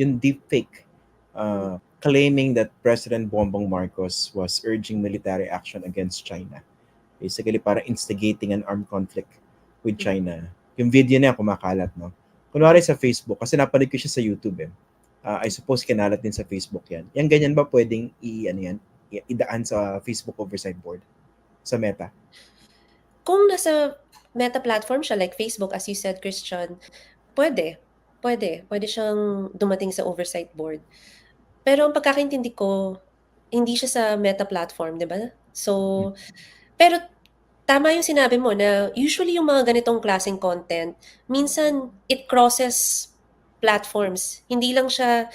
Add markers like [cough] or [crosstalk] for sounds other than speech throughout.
yung deepfake uh, claiming that President Bongbong Marcos was urging military action against China. Basically, para instigating an armed conflict with China. Yung video niya kumakalat, no? Kunwari sa Facebook, kasi napanood ko siya sa YouTube eh. Uh, I suppose kinalat din sa Facebook yan. Yang ganyan ba pwedeng i, ano yan, idaan sa Facebook Oversight Board? Sa Meta? Kung nasa Meta platform siya, like Facebook, as you said, Christian, pwede. Pwede. Pwede siyang dumating sa Oversight Board. Pero ang pagkakaintindi ko, hindi siya sa Meta platform, 'di ba? So, pero tama yung sinabi mo na usually yung mga ganitong klaseng content, minsan it crosses platforms. Hindi lang siya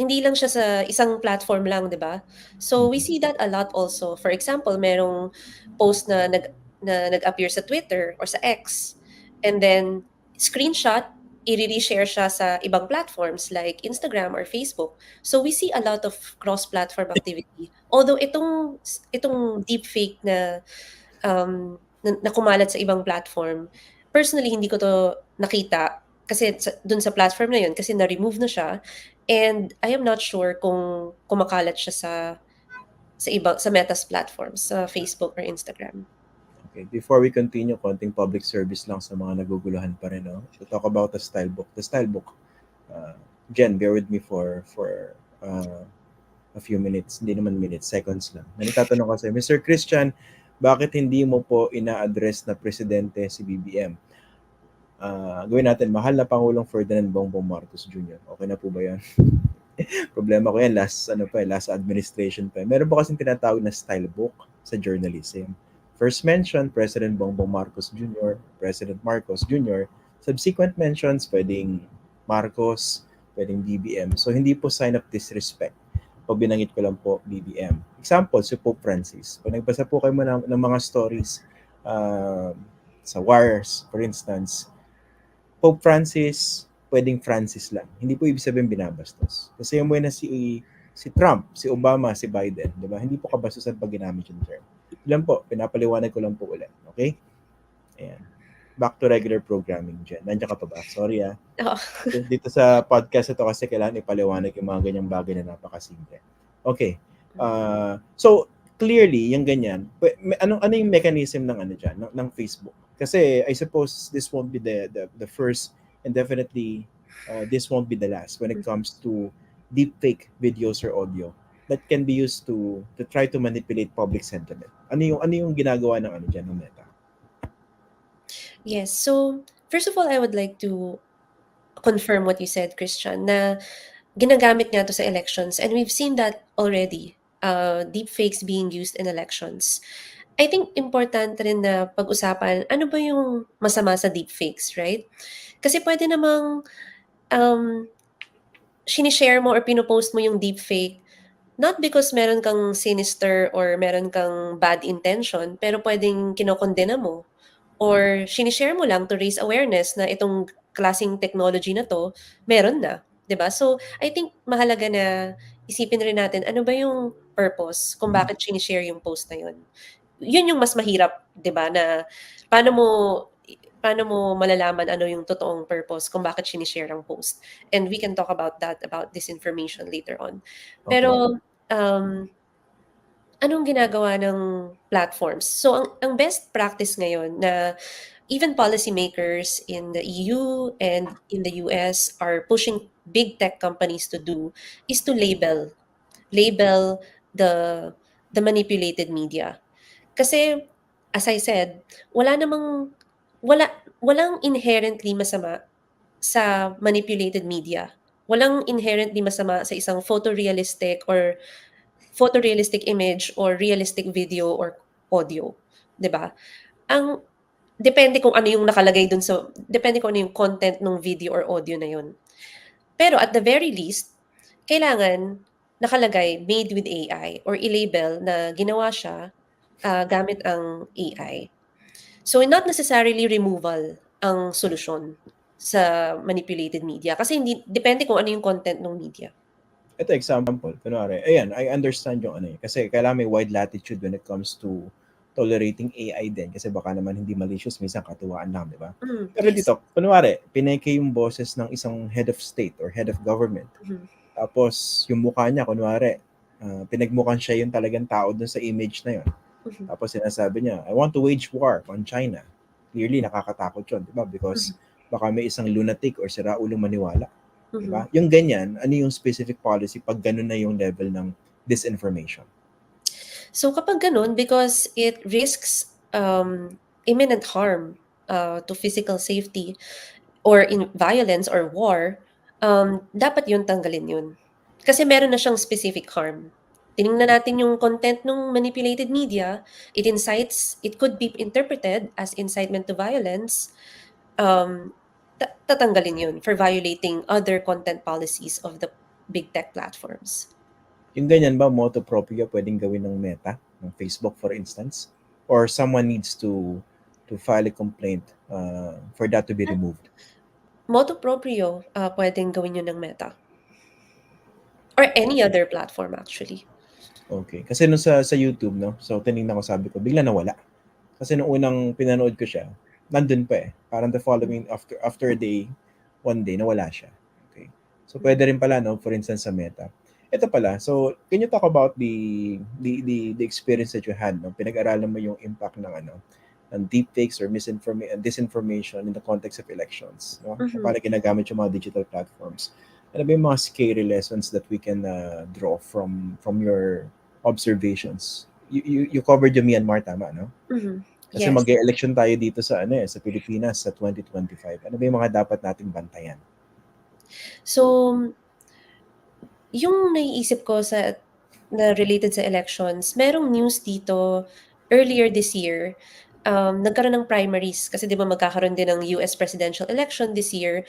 hindi lang siya sa isang platform lang, 'di ba? So we see that a lot also. For example, merong post na nag na nag-appear sa Twitter or sa X and then screenshot i-reshare siya sa ibang platforms like Instagram or Facebook. So we see a lot of cross-platform activity. Although itong itong deepfake na um na, na kumalat sa ibang platform, personally hindi ko to nakita kasi sa, dun sa platform na yun kasi na-remove na siya and I am not sure kung kumakalat siya sa sa ibang sa Meta's platforms, sa Facebook or Instagram. Okay, before we continue, konting public service lang sa mga naguguluhan pa rin. No? To talk about the style book. The style book, uh, Jen, bear with me for for uh, a few minutes. Hindi naman minutes, seconds lang. May nagtatanong kasi, Mr. Christian, bakit hindi mo po ina-address na presidente si BBM? Uh, gawin natin, mahal na Pangulong Ferdinand Bongbong Marcos Jr. Okay na po ba yan? [laughs] Problema ko yan, last, ano pa, eh, last administration pa. Meron ba kasing tinatawag na style book sa journalism? First mention, President Bongbong Marcos Jr., President Marcos Jr. Subsequent mentions, pwedeng Marcos, pwedeng BBM. So, hindi po sign of disrespect. Pag binangit ko lang po, BBM. Example, si Pope Francis. Pag nagbasa po kayo ng, ng mga stories uh, sa wars, for instance, Pope Francis, pwedeng Francis lang. Hindi po ibig sabihin binabastos. Kasi yung na si si Trump, si Obama, si Biden, di ba? Hindi po kabastusan pag ginamit yung term. Ilan po, pinapaliwanag ko lang po ulit. Okay? Ayan. Back to regular programming dyan. Nandiyan ka pa ba? Sorry ah. Oh. Dito sa podcast ito kasi kailangan ipaliwanag yung mga ganyang bagay na napakasimple. Okay. Uh, so, clearly, yung ganyan, anong ano yung mechanism ng ano diyan ng, ng Facebook? Kasi I suppose this won't be the the, the first and definitely uh, this won't be the last when it comes to deepfake videos or audio that can be used to to try to manipulate public sentiment. Ano yung ano yung ginagawa ng ano diyan ng Meta? Yes. So, first of all, I would like to confirm what you said, Christian, na ginagamit nga to sa elections and we've seen that already. Uh, deepfakes being used in elections. I think important rin na pag-usapan ano ba yung masama sa deepfakes, right? Kasi pwede namang um, sinishare mo or pinopost mo yung deepfake Not because meron kang sinister or meron kang bad intention, pero pwedeng kinokondena mo or sinishare mo lang to raise awareness na itong klaseng technology na to, meron na. 'di ba? So, I think mahalaga na isipin rin natin ano ba yung purpose kung bakit sinishare yung post na yun. Yun yung mas mahirap, 'di ba, na paano mo paano mo malalaman ano yung totoong purpose kung bakit sinishare ang post. And we can talk about that, about this information later on. Pero um, anong ginagawa ng platforms? So ang, ang best practice ngayon na even policymakers in the EU and in the US are pushing big tech companies to do is to label label the the manipulated media. Kasi as I said, wala namang wala walang inherently masama sa manipulated media walang inherently masama sa isang photorealistic or photorealistic image or realistic video or audio, 'di ba? Ang depende kung ano yung nakalagay dun sa depende kung ano yung content ng video or audio na yun. Pero at the very least, kailangan nakalagay made with AI or i-label na ginawa siya uh, gamit ang AI. So not necessarily removal ang solusyon sa manipulated media kasi hindi depende kung ano yung content ng media. Ito example, kunwari, ayan, I understand yung ano eh, kasi kailangan may wide latitude when it comes to tolerating AI din kasi baka naman hindi malicious, minsan katuwaan lang, di ba? Mm, Pero yes. dito, kunwari, pineke yung boses ng isang head of state or head of government. Mhm. Tapos, yung mukha niya, kunwari, ah, pinagmukan siya yung talagang tao dun sa image na yun. Mhm. Tapos sinasabi niya, I want to wage war on China. Clearly, nakakatakot yun, di ba? Because baka may isang lunatic or siraulong maniwala. Di Mhm. ba? Yung ganyan, ano yung specific policy pag ganun na yung level ng disinformation? So kapag ganun, because it risks um, imminent harm uh, to physical safety or in violence or war, um, dapat yun tanggalin yun. Kasi meron na siyang specific harm. Tiningnan natin yung content ng manipulated media, it incites, it could be interpreted as incitement to violence, um, ta- tatanggalin yun for violating other content policies of the big tech platforms. Yung ganyan ba, moto proprio pwedeng gawin ng meta, ng Facebook for instance? Or someone needs to to file a complaint uh, for that to be removed? Moto proprio, ah, pwedeng gawin yun ng Meta. Or any other platform actually. Okay. Kasi nung sa, sa YouTube, no? So, tinignan ko, sabi ko, bigla nawala. Kasi nung unang pinanood ko siya, nandun pa eh. Parang the following, after after a day, one day, nawala siya. Okay. So, pwede rin pala, no? For instance, sa Meta. Ito pala, so, can you talk about the, the, the, the experience that you had, no? Pinag-aralan mo yung impact ng, ano, ng deepfakes or misinformation, disinformation in the context of elections, no? Mhm. Para ginagamit yung mga digital platforms. Ano ba yung mga scary lessons that we can uh, draw from from your observations? You, you, you covered yung Myanmar, tama, no? Mhm. Kasi Yes. mag-election tayo dito sa ano eh, sa Pilipinas sa 2025. Ano ba yung mga dapat nating bantayan? So, yung naiisip ko sa na related sa elections, merong news dito earlier this year, um, nagkaroon ng primaries kasi di ba magkakaroon din ng US presidential election this year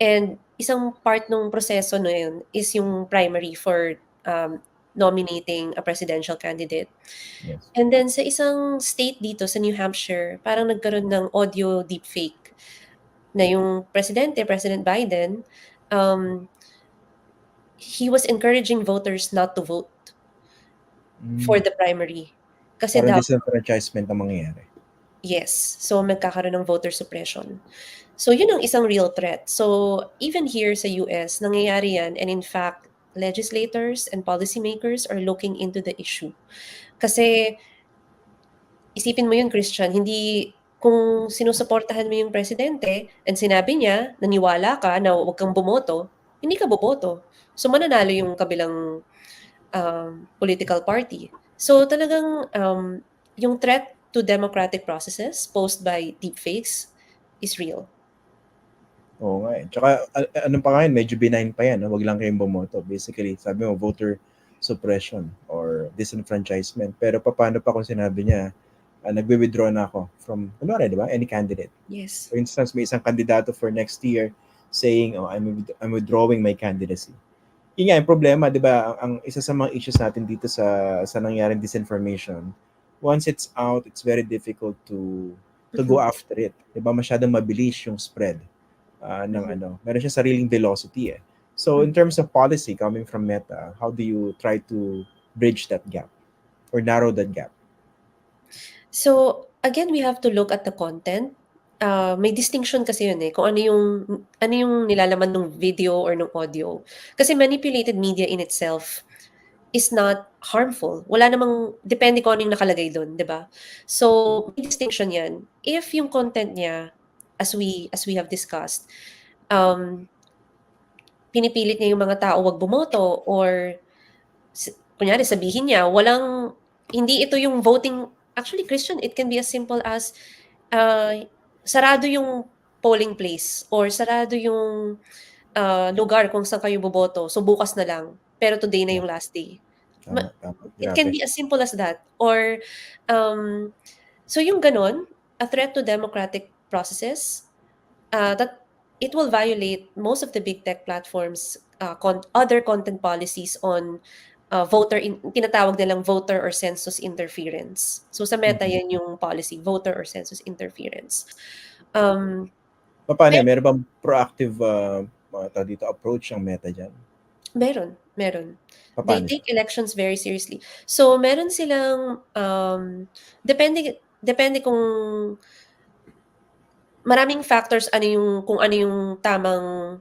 and isang part ng proseso na yun is yung primary for um, nominating a presidential candidate. Yes. And then sa isang state dito sa New Hampshire, parang nagkaroon ng audio deepfake na yung presidente, President Biden, um, he was encouraging voters not to vote for the primary. Kasi. Parang daw, disenfranchisement ang mangyayari. yes, so magkakaroon ng voter suppression. So yun ang isang real threat. So even here sa US, nangyayari yan and in fact, legislators and policymakers are looking into the issue. Kasi isipin mo yun, Christian, hindi kung sinusuportahan mo yung presidente and sinabi niya, naniwala ka na huwag kang bumoto, hindi ka boboto. So mananalo yung kabilang um, political party. So talagang um, yung threat to democratic processes posed by deepfakes is real. Oo nga eh. Tsaka, ano pa nga yun, medyo benign pa yan. No? Wag lang kayong bumoto. Basically, sabi mo, voter suppression or disenfranchisement. Pero paano pa kung sinabi niya, uh, nagbe-withdraw na ako from, kunwari, di ba? Any candidate. Yes. For instance, may isang kandidato for next year saying, oh, I'm, I'm withdrawing my candidacy. Yun nga, yung problema, di ba, ang, ang isa sa mga issues natin dito sa, sa nangyaring disinformation, once it's out, it's very difficult to to go after it. Di ba, masyadong mabilis yung spread uh, ng Mhm. ano. Meron siya sariling velocity eh. So, in terms of policy coming from Meta, how do you try to bridge that gap or narrow that gap? So again, we have to look at the content. Uh, may distinction kasi yun eh, kung ano yung, ano yung nilalaman ng video or ng audio. Kasi manipulated media in itself is not harmful. Wala namang, depende kung ano yung nakalagay doon, di ba? So, may distinction yan. If yung content niya, as we, as we have discussed, um, pinipilit niya yung mga tao wag bumoto or kunyari sabihin niya, walang, hindi ito yung voting, actually Christian, it can be as simple as uh, sarado yung polling place or sarado yung uh, lugar kung saan kayo boboto. So bukas na lang. Pero today na yung last day. Tama. It can be as simple as that. Or, um, so yung ganon, a threat to democratic processes, uh, that it will violate most of the big tech platforms' uh, con- other content policies on uh, voter, in, tinatawag nilang voter or census interference. So sa Meta, Mhm. yan yung policy, voter or census interference. Um, Pa- Paano, meron bang proactive uh, uh, dito, approach ang Meta dyan? meron. Meron. They Paano? take elections very seriously. So, meron silang, um, depende depende kung maraming factors ano yung kung ano yung tamang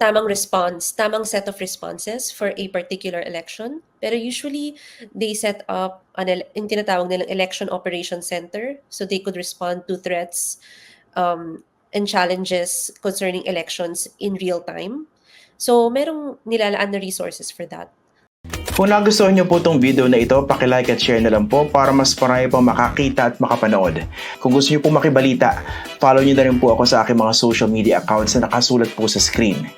tamang response, tamang set of responses for a particular election. Pero usually, they set up an yung tinatawag nilang election operation center, so they could respond to threats, um, and challenges concerning elections in real time. So, merong nilalaan na resources for that. Kung nagustuhan niyo po itong video na ito, like at share na lang po para mas marami pong makakita at makapanood. Kung gusto niyo po makibalita, follow niyo na rin po ako sa aking mga social media accounts na nakasulat po sa screen.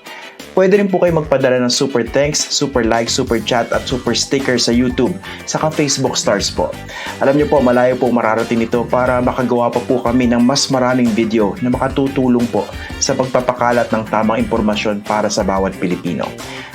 Pwede rin po kayo magpadala ng super thanks, super like, super chat at super sticker sa YouTube, saka Facebook stars po. Alam niyo po, malayo po mararating ito para makagawa pa po kami ng mas maraming video na makatutulong po sa pagpapakalat ng tamang impormasyon para sa bawat Pilipino.